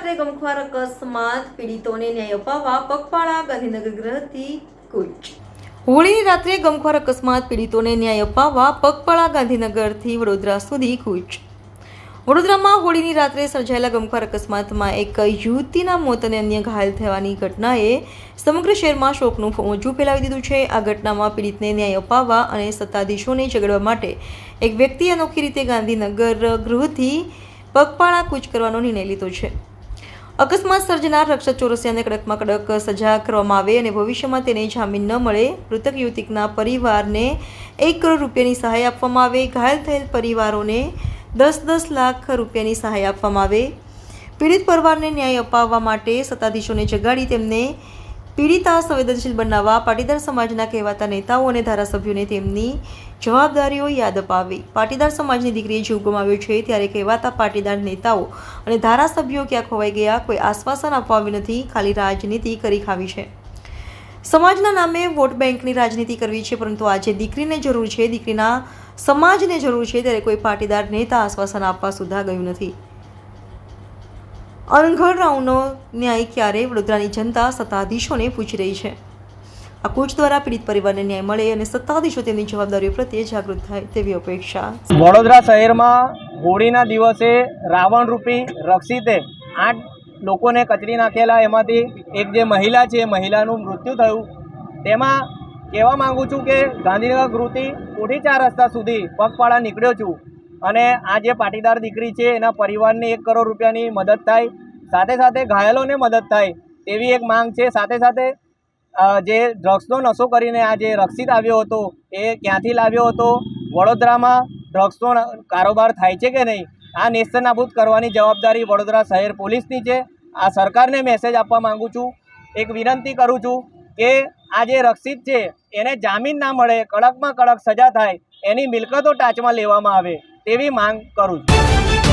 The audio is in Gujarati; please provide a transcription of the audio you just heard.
ગમખ્વાર અકસ્માત પીડિતોને ન્યાય અપાવવા પગપાળા ગાંધીનગર ગ્રહથી કૂચ. હોળીની રાત્રે ગમખ્વાર અકસ્માત પીડિતોને ન્યાય અપાવવા પગપાળા ગાંધીનગરથી વડોદરા સુધી કૂચ. વડોદરામાં હોળીની રાત્રે સર્જાયેલા ગમખ્વાર અકસ્માતમાં એક યુવતીના મોત અને અન્ય ઘાયલ થવાની ઘટનાએ સમગ્ર શહેરમાં શોકનું મોજું ફેલાવી દીધું છે. આ ઘટનામાં પીડિતને ન્યાય અપાવવા અને સત્તાધીશોને ઝઘડવા માટે એક વ્યક્તિએ અનોખી રીતે ગાંધીનગર ગૃહથી પગપાળા કૂચ કરવાનો નિર્ણય લીધો છે. અકસ્માત સર્જનાર રક્ષક ચોરસિયાને કડકમાં કડક સજા કરવામાં આવે અને ભવિષ્યમાં તેને જામીન ન મળે, મૃતક યુવતીકના પરિવારને એક કરોડ રૂપિયાની સહાય આપવામાં આવે, ઘાયલ થયેલ પરિવારોને દસ દસ લાખ રૂપિયાની સહાય આપવામાં આવે. પીડિત પરિવારને ન્યાય અપાવવા માટે સત્તાધીશોને જગાડી તેમને પીડિતા સંવેદનશીલ બનાવવા પાટીદાર સમાજના કહેવાતા નેતાઓ અને ધારાસભ્યોને તેમની જવાબદારીઓ યાદ અપાવી. પાટીદાર સમાજની દીકરીએ જીવ ગુમાવ્યો છે ત્યારે કહેવાતા પાટીદાર નેતાઓ અને ધારાસભ્યો ક્યાં ખોવાઈ ગયા, કોઈ આશ્વાસન આપવામાં નથી, ખાલી રાજનીતિ કરી ખાવી છે. સમાજના નામે વોટ બેંકની રાજનીતિ કરવી છે, પરંતુ આજે દીકરીને જરૂર છે, દીકરીના સમાજને જરૂર છે, ત્યારે કોઈ પાટીદાર નેતા આશ્વાસન આપવા સુધા ગયું નથી. રાવનો ન્યાય ક્યારે વડોદરાની જનતા સત્તાધીશોને પૂછી રહી છે. આ કોચ દ્વારા પીડિત પરિવારને ન્યાય મળે અને સત્તાધીશો તેમની જવાબદારીઓ પ્રત્યે જાગૃત થાય તેવી અપેક્ષા. વડોદરા શહેરમાં હોળીના દિવસે રાવણ રૂપી રક્ષિતે આઠ લોકોને કચડી નાખેલા, એમાંથી એક જે મહિલા છે મહિલાનું મૃત્યુ થયું. તેમાં કહેવા માંગુ છું કે ગાંધીનગર કૃતિ કોઠી ચાર રસ્તા સુધી પગપાળા નીકળ્યો છું. અને આ જે પાટીદાર દીકરી છે, એના પરિવારને એક કરોડ રૂપિયાની મદદ થાય, સાથે સાથે ઘાયલોને મદદ થાય તેવી એક માંગ છે. સાથે સાથે જે ડ્રગ્સનો નશો કરીને આ જે રક્ષિત આવ્યો હતો, એ ક્યાંથી લાવ્યો હતો? વડોદરામાં ડ્રગ્સનો કારોબાર થાય છે કે નહીં? આ નેસ્તનાબૂદ કરવાની જવાબદારી વડોદરા શહેર પોલીસની છે. આ સરકારને મેસેજ આપવા માંગુ છું. એક વિનંતી કરું છું કે આ જે રક્ષિત છે, એને જામીન ના મળે, કડકમાં કડક સજા થાય, એની મિલકતો ટાચમાં લેવામાં આવે, તેવી માંગ કરું છું.